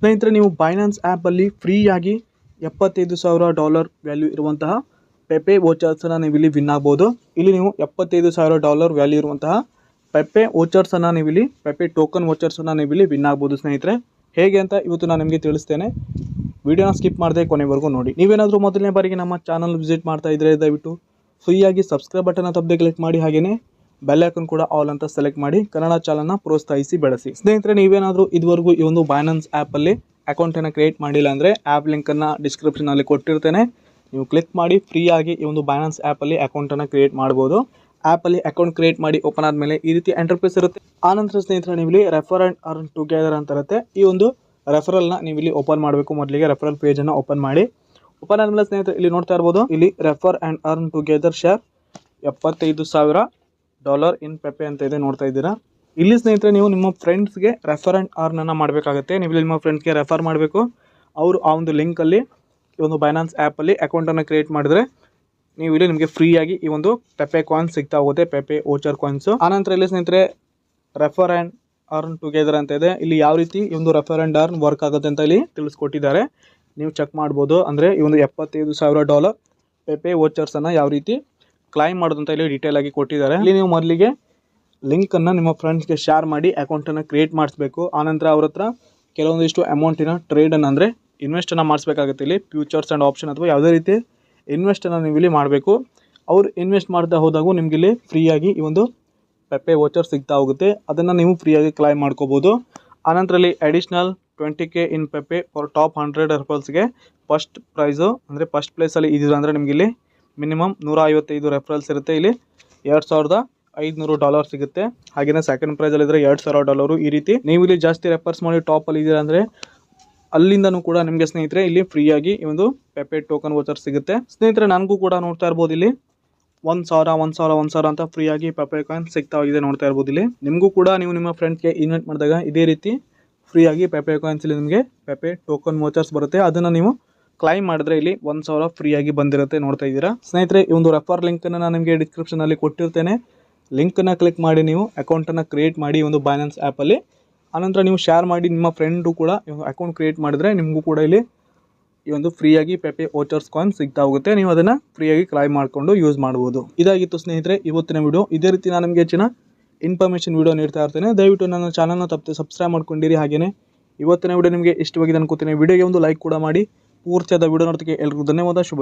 ಸ್ನೇಹಿತರೆ, ನೀವು ಬೈನಾನ್ಸ್ ಆ್ಯಪಲ್ಲಿ ಫ್ರೀಯಾಗಿ ಎಪ್ಪತ್ತೈದು ಸಾವಿರ ಡಾಲರ್ ವ್ಯಾಲ್ಯೂ ಇರುವಂತಹ ಪೆಪೆ ವೋಚರ್ಸನ್ನು ನೀವು ಇಲ್ಲಿ ವಿನ್ ಆಗ್ಬೋದು. ಇಲ್ಲಿ ನೀವು ಎಪ್ಪತ್ತೈದು ಸಾವಿರ ಡಾಲರ್ ವ್ಯಾಲ್ಯೂ ಇರುವಂತಹ ಪೆಪೆ ವೋಚರ್ಸನ್ನು ನೀವು ಇಲ್ಲಿ ಪೆಪೆ ಟೋಕನ್ ವೋಚರ್ಸನ್ನು ನೀವು ಇಲ್ಲಿ ವಿನ್ ಆಗ್ಬೋದು ಸ್ನೇಹಿತರೆ. ಹೇಗೆ ಅಂತ ಇವತ್ತು ನಾನು ನಿಮಗೆ ತಿಳಿಸ್ತೇನೆ. ವಿಡಿಯೋನ ಸ್ಕಿಪ್ ಮಾಡದೆ ಕೊನೆವರೆಗೂ ನೋಡಿ. ನೀವೇನಾದರೂ ಮೊದಲನೇ ಬಾರಿಗೆ ನಮ್ಮ ಚಾನಲ್ ವಿಸಿಟ್ ಮಾಡ್ತಾ ಇದ್ದರೆ ದಯವಿಟ್ಟು ಫ್ರೀಯಾಗಿ ಸಬ್ಸ್ಕ್ರೈಬ್ ಬಟನ್ ತಪ್ಪದೆ ಕ್ಲಿಕ್ ಮಾಡಿ ಹಾಗೆಯೇ ಬೆಲ್ ಐಕನ್ ಕೂಡ ಆಲ್ ಅಂತ ಸೆಲೆಕ್ಟ್ ಮಾಡಿ ಕನ್ನಡ ಚಾನಲ್ನ ಪ್ರೋತ್ಸಾಹಿಸಿ ಬೆಳೆಸಿ. ಸ್ನೇಹಿತರೆ, ನೀವೇನಾದರೂ ಇದುವರೆಗೂ ಈ ಒಂದು ಬೈನಾನ್ಸ್ ಆ್ಯಪಲ್ಲಿ ಅಕೌಂಟನ್ನು ಕ್ರಿಯೇಟ್ ಮಾಡಿಲ್ಲ ಅಂದರೆ ಆ್ಯಪ್ ಲಿಂಕನ್ನು ಡಿಸ್ಕ್ರಿಪ್ಷನಲ್ಲಿ ಕೊಟ್ಟಿರ್ತೇನೆ. ನೀವು ಕ್ಲಿಕ್ ಮಾಡಿ ಫ್ರೀಯಾಗಿ ಈ ಒಂದು ಬೈನಾನ್ಸ್ ಆ್ಯಪಲ್ಲಿ ಅಕೌಂಟನ್ನು ಕ್ರಿಯೇಟ್ ಮಾಡ್ಬೋದು. ಆ್ಯಪಲ್ಲಿ ಅಕೌಂಟ್ ಕ್ರಿಯೇಟ್ ಮಾಡಿ ಓಪನ್ ಆದಮೇಲೆ ಈ ರೀತಿ ಎಂಟರ್ಪ್ರೈಸ್ ಇರುತ್ತೆ. ಆನಂತರ ಸ್ನೇಹಿತರೆ, ನೀವಿಲ್ಲಿ ರೆಫರ್ ಆ್ಯಂಡ್ ಅರ್ನ್ ಟುಗೆದರ್ ಅಂತ ಇರುತ್ತೆ. ಈ ಒಂದು ರೆಫರಲ್ನ ನೀವು ಇಲ್ಲಿ ಓಪನ್ ಮಾಡಬೇಕು. ಮೊದಲಿಗೆ ರೆಫರಲ್ ಪೇಜನ್ನು ಓಪನ್ ಮಾಡಿ. ಓಪನ್ ಆದಮೇಲೆ ಸ್ನೇಹಿತರೆ, ಇಲ್ಲಿ ನೋಡ್ತಾ ಇರ್ಬೋದು. ಇಲ್ಲಿ refer and earn together share ಎಪ್ಪತ್ತೈದು ಸಾವಿರ. ಡಾಲರ್ ಇನ್ ಪೆಪೆ ಅಂತ ಇದೆ, ನೋಡ್ತಾ ಇದ್ದೀರಾ? ಇಲ್ಲಿ ಸ್ನೇಹಿತರೆ, ನೀವು ನಿಮ್ಮ ಫ್ರೆಂಡ್ಸ್ಗೆ ರೆಫರ್ ಆ್ಯಂಡ್ ಅರ್ನನ್ನು ಮಾಡಬೇಕಾಗುತ್ತೆ. ನೀವು ನಿಮ್ಮ ಫ್ರೆಂಡ್ಸ್ಗೆ ರೆಫರ್ ಮಾಡಬೇಕು. ಅವರು ಆ ಒಂದು ಲಿಂಕಲ್ಲಿ ಈ ಒಂದು ಬೈನಾನ್ಸ್ ಆ್ಯಪಲ್ಲಿ ಅಕೌಂಟನ್ನು ಕ್ರಿಯೇಟ್ ಮಾಡಿದ್ರೆ ನೀವು ಇಲ್ಲಿ ನಿಮಗೆ ಫ್ರೀಯಾಗಿ ಈ ಒಂದು ಪೆಪೆ ಕಾಯಿನ್ಸ್ ಸಿಗ್ತಾ ಹೋಗುತ್ತೆ, ಪೆಪೆ ಓಚರ್ ಕಾಯಿನ್ಸು ಆನಂತರ ಇಲ್ಲಿ ಸ್ನೇಹಿತರೆ ರೆಫರ್ ಆ್ಯಂಡ್ ಅರ್ನ್ ಟುಗೆದರ್ ಅಂತ ಇದೆ. ಇಲ್ಲಿ ಯಾವ ರೀತಿ ಈ ಒಂದು ರೆಫರ್ ಆ್ಯಂಡ್ ಅರ್ನ್ ವರ್ಕ್ ಆಗುತ್ತೆ ಅಂತ ಇಲ್ಲಿ ತಿಳಿಸ್ಕೊಟ್ಟಿದ್ದಾರೆ. ನೀವು ಚೆಕ್ ಮಾಡ್ಬೋದು. ಅಂದರೆ ಈ ಒಂದು ಎಪ್ಪತ್ತೈದು ಸಾವಿರ ಡಾಲರ್ ಪೆಪೆ ಓಚರ್ಸನ್ನು ಯಾವ ರೀತಿ ಕ್ಲೈಮ್ ಮಾಡೋದು ಅಂತ ಇಲ್ಲಿ ಡೀಟೇಲ್ ಆಗಿ ಕೊಟ್ಟಿದ್ದಾರೆ. ಇಲ್ಲಿ ನೀವು ಮೊದಲಿಗೆ ಲಿಂಕನ್ನು ನಿಮ್ಮ ಫ್ರೆಂಡ್ಸ್ಗೆ ಶೇರ್ ಮಾಡಿ ಅಕೌಂಟನ್ನು ಕ್ರಿಯೇಟ್ ಮಾಡಿಸ್ಬೇಕು. ಆನಂತರ ಅವ್ರ ಹತ್ರ ಕೆಲವೊಂದಿಷ್ಟು ಅಮೌಂಟಿನ ಟ್ರೇಡನ್ನು ಅಂದರೆ ಇನ್ವೆಸ್ಟನ್ನು ಮಾಡಿಸ್ಬೇಕಾಗುತ್ತೆ. ಇಲ್ಲಿ ಫ್ಯೂಚರ್ಸ್ ಆ್ಯಂಡ್ ಆಪ್ಷನ್ ಅಥವಾ ಯಾವುದೇ ರೀತಿ ಇನ್ವೆಸ್ಟನ್ನು ನೀವು ಇಲ್ಲಿ ಮಾಡಬೇಕು. ಅವ್ರು ಇನ್ವೆಸ್ಟ್ ಮಾಡ್ತಾ ಹೋದಾಗೂ ನಿಮಗೆ ಇಲ್ಲಿ ಫ್ರೀಯಾಗಿ ಈ ಒಂದು ಪೆಪ್ಪೆ ವೋಚರ್ ಸಿಗ್ತಾ ಹೋಗುತ್ತೆ. ಅದನ್ನು ನೀವು ಫ್ರೀಯಾಗಿ ಕ್ಲೈಮ್ ಮಾಡ್ಕೋಬೋದು. ಆನಂತರಲ್ಲಿ additional twenty K in Pepe for top hundred ರೆಫರಲ್ಸ್ಗೆ first prize ಅಂದರೆ ಫಸ್ಟ್ ಪ್ಲೇಸಲ್ಲಿ ಇದ್ದೀರಾ ಅಂದರೆ ನಿಮ್ಗೆ ಇಲ್ಲಿ ಮಿನಿಮಮ್ ನೂರ ಐವತ್ತೈದು ರೆಫರಲ್ಸ್ ಇರುತ್ತೆ. ಇಲ್ಲಿ ಎರಡು ಸಾವಿರದ ಐದುನೂರು ಡಾಲರ್ ಸಿಗುತ್ತೆ. ಹಾಗೆಯೇ ಸೆಕೆಂಡ್ ಪ್ರೈಸಲ್ಲಿದ್ದರೆ ಎರಡು ಸಾವಿರ ಡಾಲರು ಈ ರೀತಿ. ನೀವು ಇಲ್ಲಿ ಜಾಸ್ತಿ ರೆಫರ್ಸ್ ಮಾಡಿ ಟಾಪಲ್ಲಿ ಇದ್ದೀರಾ ಅಂದರೆ ಅಲ್ಲಿಂದನೂ ಕೂಡ ನಿಮಗೆ ಸ್ನೇಹಿತರೆ ಇಲ್ಲಿ ಫ್ರೀಯಾಗಿ ಈ ಒಂದು ಪೆಪೆ ಟೋಕನ್ ವೋಚರ್ ಸಿಗುತ್ತೆ. ಸ್ನೇಹಿತರೆ ನನಗೂ ಕೂಡ ನೋಡ್ತಾ ಇರ್ಬೋದು ಇಲ್ಲಿ. ಒಂದು ಸಾವಿರ ಒಂದು ಸಾವಿರ ಒಂದು ಸಾವಿರ ಅಂತ ಫ್ರೀಯಾಗಿ ಪೆಪೆ ಕಾಯಿನ್ ಸಿಗ್ತಾ ಇದೆ ನೋಡ್ತಾ ಇರ್ಬೋದು ಇಲ್ಲಿ. ನಿಮಗೂ ಕೂಡ ನೀವು ನಿಮ್ಮ ಫ್ರೆಂಡ್ಸ್ಗೆ ಇನ್ವೈಟ್ ಮಾಡಿದಾಗ ಇದೇ ರೀತಿ ಫ್ರೀಯಾಗಿ ಪೆಪೆ ಕಾಯಿನ್ಸಲ್ಲಿ ನಿಮಗೆ ಪೆಪೆ ಟೋಕನ್ ವೋಚರ್ಸ್ ಬರುತ್ತೆ. ಅದನ್ನು ನೀವು ಕ್ಲೈಮ್ ಮಾಡಿದ್ರೆ ಇಲ್ಲಿ ಒಂದು ಸಾವಿರ ಫ್ರೀಯಾಗಿ ಬಂದಿರುತ್ತೆ ನೋಡ್ತಾ ಇದ್ದೀರಾ. ಸ್ನೇಹಿತರೆ, ಈ ಒಂದು ರೆಫರ್ ಲಿಂಕನ್ನು ನಾನು ನಿಮಗೆ ಡಿಸ್ಕ್ರಿಪ್ಷನಲ್ಲಿ ಕೊಟ್ಟಿರ್ತೇನೆ. ಲಿಂಕನ್ನು ಕ್ಲಿಕ್ ಮಾಡಿ ನೀವು ಅಕೌಂಟನ್ನು ಕ್ರಿಯೇಟ್ ಮಾಡಿ ಒಂದು ಬೈನಾನ್ಸ್ ಆ್ಯಪಲ್ಲಿ ಆನಂತರ ನೀವು ಶೇರ್ ಮಾಡಿ ನಿಮ್ಮ ಫ್ರೆಂಡು ಕೂಡ ಅಕೌಂಟ್ ಕ್ರಿಯೇಟ್ ಮಾಡಿದ್ರೆ ನಿಮಗೂ ಕೂಡ ಇಲ್ಲಿ ಈ ಒಂದು ಫ್ರೀಯಾಗಿ ಪೆಪೆ ವೋಚರ್ಸ್ ಕಾಯಿನ್ ಸಿಗ್ತಾ ಹೋಗುತ್ತೆ. ನೀವು ಅದನ್ನು ಫ್ರೀಯಾಗಿ ಕ್ಲೈಮ್ ಮಾಡಿಕೊಂಡು ಯೂಸ್ ಮಾಡ್ಬೋದು. ಇದಾಗಿತ್ತು ಸ್ನೇಹಿತರೆ, ಇವತ್ತಿನ ವಿಡಿಯೋ ಇದೇ ರೀತಿ ನಾನು ನಿಮಗೆ ಹೆಚ್ಚಿನ ಇನ್ಫಾರ್ಮೇಷನ್ ವಿಡಿಯೋ ನೀಡ್ತಾ ಇರ್ತೇನೆ. ದಯವಿಟ್ಟು ನನ್ನ ಚಾನಲ್ನ ತಪ್ಪದೆ ಸಬ್ಸ್ಕ್ರೈಬ್ ಮಾಡ್ಕೊಂಡಿರಿ. ಹಾಗೆಯೇ ಇವತ್ತಿನ ವಿಡಿಯೋ ನಿಮಗೆ ಇಷ್ಟವಾಗಿದೆ ಅನ್ಕೋತೀನಿ. ವಿಡಿಯೋಗೆ ಒಂದು ಲೈಕ್ ಕೂಡ ಮಾಡಿ. ಪೂರ್ತಿಯಾದ ವಿಡಿಯೋ ನೋಡೋದಕ್ಕೆ ಎಲ್ರಿಗೂ ಧನ್ಯವಾದ. ಶುಭ